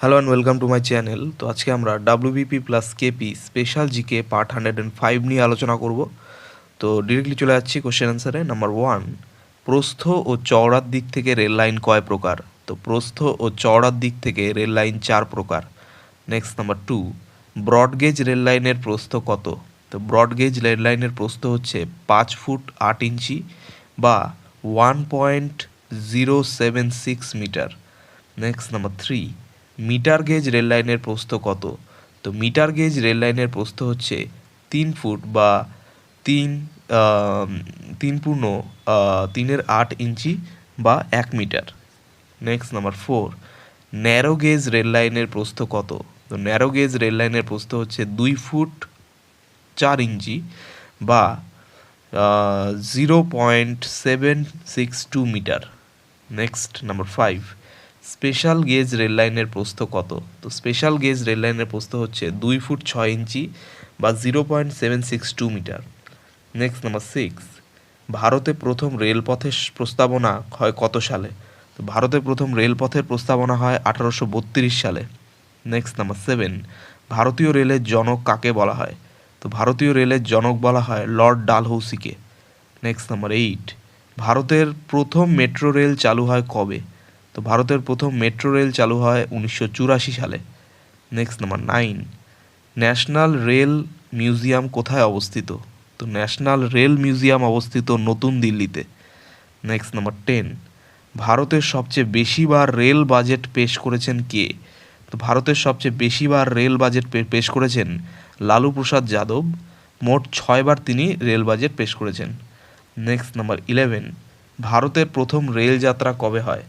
Hello and welcome to my channel তো আজকে আমরা WBP plus KP special GK part hundred and five নিয়ে আলোচনা করব। তো ডিরেক্টলি চলে যাচ্ছি কোশ্চেন অ্যান্সারে নাম্বার ওয়ান প্রস্থ ও চওড়ার দিক থেকে রেল লাইন কয় প্রকার? তো প্রস্থ ও চওড়ার দিক থেকে রেল লাইন চার প্রকার। Next number two broad gauge rail লাইনের প্রস্থ কত? তো ব্রডগেজ রেল লাইনের প্রস্থ হচ্ছে পাঁচ ফুট আট ইঞ্চি বা one point zero seven six metre next number three metre gauge rail লাইনের প্রস্থ কত? তো মিটার গেজ রেল লাইনের প্রস্থ হচ্ছে তিন ফুট বা তিন তিন পূর্ণ তিনের আট ইঞ্চি বা এক metre. Next number four narrow gauge rail লাইনের প্রস্থ কত? তো ন্যারো গেজ রেল লাইনের প্রস্থ হচ্ছে দুই ফুট চার ইঞ্চি বা zero point seven six two metre. Next number five special gauge rail লাইনের প্রস্থ কত? তো স্পেশাল গেজ রেল লাইনের প্রস্থ হচ্ছে দুই ফুট ছয় ইঞ্চি বা zero point seven six two metre. Next number six. ভারতে প্রথম রেলপথের প্রস্তাবনা হয় কত সালে? তো ভারতে প্রথম রেলপথের প্রস্তাবনা হয় আঠারোশো বত্রিশ সালে। Next number seven. ভারতীয় রেলের জনক কাকে বলা হয়? তো ভারতীয় রেলের জনক বলা হয় লর্ড ডালহৌসিকে। Next number eight. ভারতের প্রথম মেট্রো রেল চালু হয় কবে? তো ভারতের প্রথম মেট্রো রেল চালু হয় উনিশশো চুরাশি সালে। Next number nine national rail museum কোথায় অবস্থিত? তো ন্যাশনাল রেল মিউজিয়াম অবস্থিত নতুন দিল্লিতে। নেক্সট নাম্বার টেন ভারতের সবচেয়ে বেশিবার রেল বাজেট পেশ করেছেন কে? তো ভারতের সবচেয়ে বেশিবার রেল বাজেট পেশ করেছেন লালু প্রসাদ যাদব। মোট ছয়বার তিনি রেল বাজেট পেশ করেছেন। নেক্সট নাম্বার ইলেভেন ভারতের প্রথম রেল যাত্রা কবে হয়?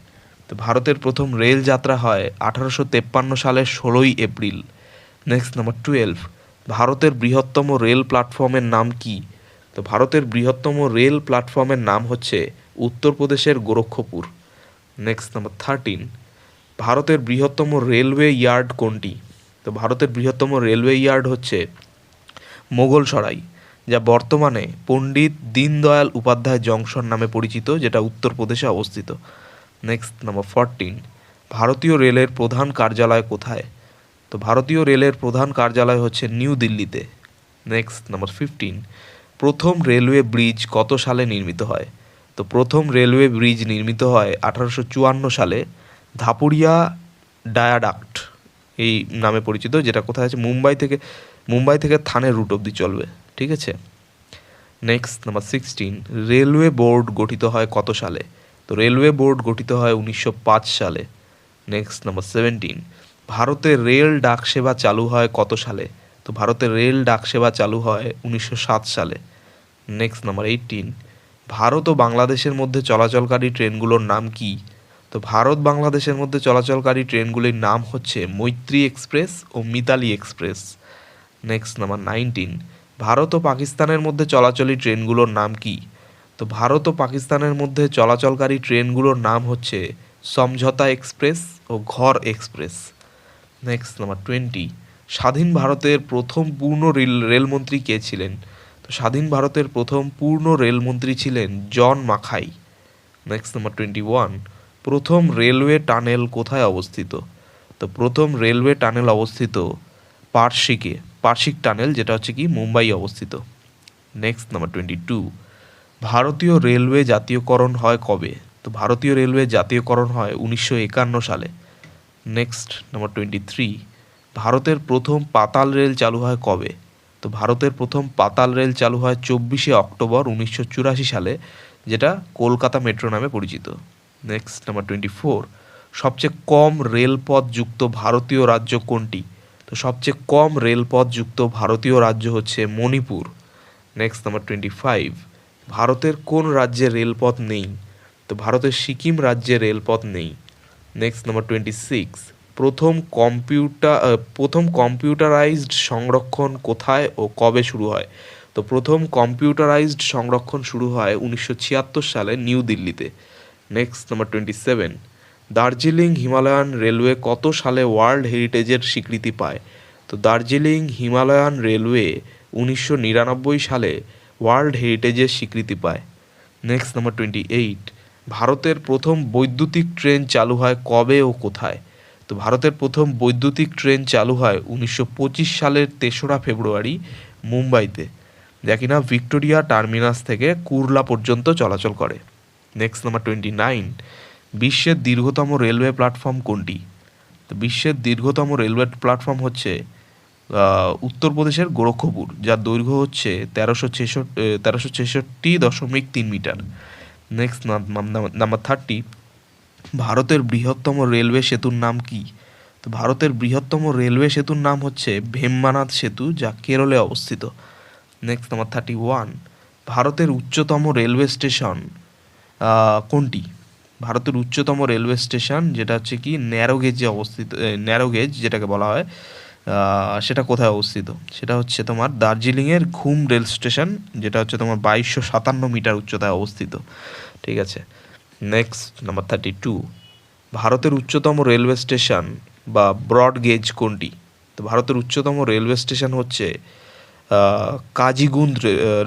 তো ভারতের প্রথম রেল যাত্রা হয় আঠারোশো তেপ্পান্ন সালের ষোলোই এপ্রিল। নেক্সট নাম্বার টুয়েলভ ভারতের বৃহত্তম রেল প্ল্যাটফর্মের নাম কি? তো ভারতের বৃহত্তম রেল প্ল্যাটফর্মের নাম হচ্ছে উত্তরপ্রদেশের গোরক্ষপুর। নেক্সট নাম্বার থার্টিন ভারতের বৃহত্তম রেলওয়ে ইয়ার্ড কোনটি? তো ভারতের বৃহত্তম রেলওয়ে ইয়ার্ড হচ্ছে মোগলসরাই, যা বর্তমানে পণ্ডিত দীনদয়াল উপাধ্যায় জংশন নামে পরিচিত, যেটা উত্তরপ্রদেশে অবস্থিত। নেক্সট নাম্বার ফরটিন ভারতীয় রেলের প্রধান কার্যালয় কোথায়? তো ভারতীয় রেলের প্রধান কার্যালয় হচ্ছে নিউ দিল্লিতে। নেক্সট নাম্বার ফিফটিন প্রথম রেলওয়ে ব্রিজ কত সালে নির্মিত হয়? তো প্রথম রেলওয়ে ব্রিজ নির্মিত হয় আঠারোশো চুয়ান্ন সালে ধাপুরিয়া ডায়াডাক্ট। এই নামে পরিচিত, যেটা কোথায় আছে? মুম্বাই থেকে মুম্বাই থেকে থানের রুট অবধি চলবে। ঠিক আছে? Next number sixteen railway board গঠিত হয় কত সালে? তো রেলওয়ে বোর্ড গঠিত হয় উনিশশো পাঁচ সালে নেক্সট নাম্বার সেভেন্টিন ভারতে রেল ডাক সেবা চালু হয় কত সালে? তো ভারতের রেল ডাক সেবা চালু হয় উনিশশো সাত সালে নেক্সট নাম্বার এইটিন ভারত ও বাংলাদেশের মধ্যে চলাচলকারী ট্রেনগুলোর নাম কি? তো ভারত, বাংলাদেশের মধ্যে চলাচলকারী ট্রেনগুলির নাম হচ্ছে মৈত্রী এক্সপ্রেস ও Mitali express next number nineteen Bharat ও পাকিস্তানের মধ্যে চলাচলি ট্রেনগুলোর নাম কি? তো ভারত ও পাকিস্তানের মধ্যে চলাচলকারী ট্রেনগুলোর নাম হচ্ছে সমঝোতা এক্সপ্রেস ও ঘর এক্সপ্রেস। নেক্সট নাম্বার টোয়েন্টি স্বাধীন ভারতের প্রথম পূর্ণ রেল, রেলমন্ত্রী কে ছিলেন? তো স্বাধীন ভারতের প্রথম পূর্ণ রেলমন্ত্রী ছিলেন John Mathai. Next number twenty one প্রথম রেলওয়ে টানেল কোথায় অবস্থিত? তো প্রথম রেলওয়ে টানেল অবস্থিত পার্শিকে, পার্শিক টানেল, যেটা হচ্ছে কি, মুম্বাই অবস্থিত। নেক্সট নাম্বার টোয়েন্টি টু ভারতীয় রেলওয়ে জাতীয়করণ হয় কবে? তো ভারতীয় রেলওয়ে জাতীয়করণ হয় উনিশশো একান্ন সালে। নেক্সট নাম্বার টোয়েন্টি থ্রি ভারতের প্রথম পাতাল রেল চালু হয় কবে? তো ভারতের প্রথম পাতাল রেল চালু হয় চব্বিশে অক্টোবর উনিশশো চুরাশি সালে, যেটা কলকাতা মেট্রো নামে পরিচিত। নেক্সট নাম্বার টোয়েন্টি ফোর সবচেয়ে কম রেলপথ যুক্ত ভারতীয় রাজ্য কোনটি? তো সবচেয়ে কম রেলপথ যুক্ত ভারতীয় রাজ্য হচ্ছে Manipur. Next number twenty five ভারতের কোন রাজ্যে রেলপথ নেই? তো ভারতের সিকিম রাজ্যে রেলপথ নেই। নেক্সট নাম্বার টোয়েন্টি সিক্স প্রথম কম্পিউটার প্রথম কম্পিউটারাইজড সংরক্ষণ কোথায় ও কবে শুরু হয়? তো প্রথম কম্পিউটারাইজড সংরক্ষণ শুরু হয় উনিশশো ছিয়াত্তর সালে নিউ দিল্লিতে। Next number twenty seven Darjeeling Himalayan railway কত সালে ওয়ার্ল্ড হেরিটেজের স্বীকৃতি পায়? তো দার্জিলিং হিমালয়ান রেলওয়ে উনিশশো নিরানব্বই সালে ওয়ার্ল্ড হেরিটেজের স্বীকৃতি পায়। নেক্সট নাম্বার টোয়েন্টি এইট ভারতের প্রথম বৈদ্যুতিক ট্রেন চালু হয় কবে ও কোথায়? তো ভারতের প্রথম বৈদ্যুতিক ট্রেন চালু হয় উনিশশো পঁচিশ সালের তেসরা ফেব্রুয়ারি, মুম্বাইতে। যা কিনা ভিক্টোরিয়া টার্মিনাস থেকে কুরলা পর্যন্ত চলাচল করে। নেক্সট নাম্বার টোয়েন্টি নাইন বিশ্বের দীর্ঘতম রেলওয়ে প্ল্যাটফর্ম কোনটি? তো বিশ্বের দীর্ঘতম রেলওয়ে প্ল্যাটফর্ম হচ্ছে উত্তরপ্রদেশের গোরক্ষপুর, যার দৈর্ঘ্য হচ্ছে তেরোশো ছেষট্টি তেরোশো ছেষট্টি দশমিক তিন মিটার। নেক্সট নাম্বার থার্টি ভারতের বৃহত্তম রেলওয়ে সেতুর নাম কি? তো ভারতের বৃহত্তম রেলওয়ে সেতুর নাম হচ্ছে ভেম্বানাথ সেতু, যা কেরলে অবস্থিত। নেক্সট নাম্বার থার্টি ওয়ান ভারতের উচ্চতম রেলওয়ে স্টেশন কোনটি? ভারতের উচ্চতম রেলওয়ে স্টেশন, যেটা হচ্ছে কি, ন্যারোগেজে অবস্থিত ন্যারোগেজ, যেটাকে বলা হয় সেটা কোথায় অবস্থিত? সেটা হচ্ছে তোমার দার্জিলিংয়ের ঘুম রেল স্টেশন, যেটা হচ্ছে তোমার বাইশশো সাতান্ন মিটার উচ্চতায় অবস্থিত। ঠিক আছে? নেক্সট নাম্বার থার্টি টু ভারতের উচ্চতম রেলওয়ে স্টেশন বা ব্রড গেজ কোনটি? তো ভারতের উচ্চতম রেলওয়ে স্টেশন হচ্ছে কাজিগুন্দ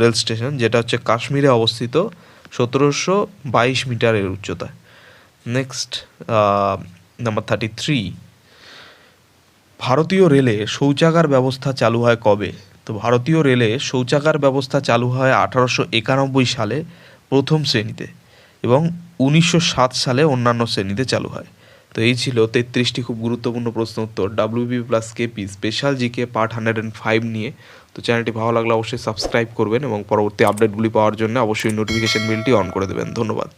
রেল স্টেশন, যেটা হচ্ছে কাশ্মীরে অবস্থিত সতেরোশো বাইশ মিটারের উচ্চতায়। নেক্সট নাম্বার থার্টি থ্রি ভারতীয় রেলে শৌচাগার ব্যবস্থা চালু হয় কবে? তো ভারতীয় রেলে শৌচাগার ব্যবস্থা চালু হয় আঠারোশো একানব্বই সালে প্রথম শ্রেণীতে এবং উনিশশো সাত সালে অন্যান্য শ্রেণীতে চালু হয়। তো এই ছিল তেত্রিশটি খুব গুরুত্বপূর্ণ প্রশ্ন উত্তর। WB plus KP special GK part hundred and five নিয়ে। তো চ্যানেলটি ভালো লাগলে অবশ্যই সাবস্ক্রাইব করবেন এবং পরবর্তী আপডেটগুলি পাওয়ার জন্য অবশ্যই নোটিফিকেশন বিলটি অন করে দেবেন। ধন্যবাদ।